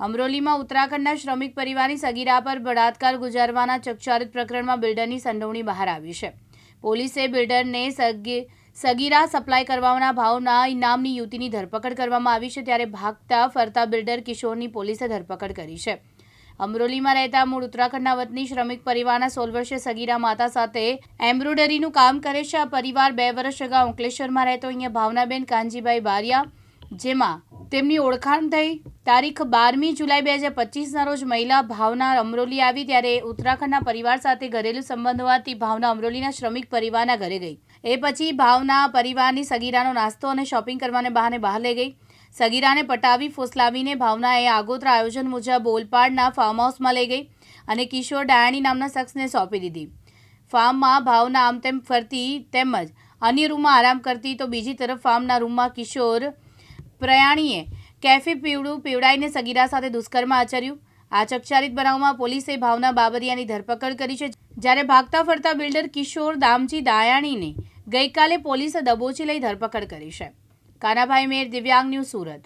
અમરોલીમાં ઉત્તરાખંડના શ્રમિક પરિવારની સગીરા પર બળાત્કાર ગુજારવાના ચકચારિત પ્રકરણમાં બિલ્ડરની સંડોવણી બહાર આવી છે. પોલીસે બિલ્ડરને સગી, સગીરા સપ્લાય કરવાના ભાવના ઇનામની યુવતીની ધરપકડ કરવામાં આવી છે ત્યારે ભાગતા ફરતા બિલ્ડર કિશોરની પોલીસે ધરપકડ કરી છે. અમરોલીમાં રહેતા મૂળ ઉત્તરાખંડના વતની શ્રમિક પરિવારના સોળ વર્ષે સગીરા માતા સાથે એમ્બ્રોઇડરીનું કામ કરે છે. આ પરિવાર બે વર્ષ અગાઉ અંકલેશ્વરમાં રહેતો. અહીંયા ભાવનાબેન, કાનજીભાઈ બારિયા જેમાં તેમની ઓળખાણ થઈ તારીખ બારમી જુલાઈ બે હજાર પચીસના રોજ મહિલા ભાવના અમરોલી આવી ત્યારે ઉત્તરાખંડના પરિવાર સાથે ઘરેલું સંબંધ હોવાથી ભાવના અમરોલીના શ્રમિક પરિવારના ઘરે ગઈ. એ પછી ભાવના પરિવારની સગીરાનો નાસ્તો અને શોપિંગ કરવાને બહાને બહાર લઈ ગઈ. સગીરાને પટાવી ફોસલાવીને ભાવનાએ આગોતરા આયોજન મુજબ ઓલપાડના ફાર્મ હાઉસમાં લઈ ગઈ અને કિશોર ડાયાણી નામના શખ્સને સોંપી દીધી. ફાર્મમાં ભાવના આમ તેમ ફરતી તેમજ અન્ય રૂમમાં આરામ કરતી તો બીજી તરફ ફાર્મના રૂમમાં કિશોર પ્રયાણીએ કેફી પીવડું, પીવડાઈને સગીરા સાથે દુષ્કર્મ આચર્યું. આ ચકચારિત બનાવમાં પોલીસે ભાવના બાબરિયાની ધરપકડ કરી છે. જ્યારે ભાગતા ફરતા બિલ્ડર કિશોર દામજી દાયાણીને ગઈકાલે પોલીસે દબોચી લઈ ધરપકડ કરી છે. કાનાભાઈ મેર, દિવ્યાંગ ન્યૂઝ સુરત.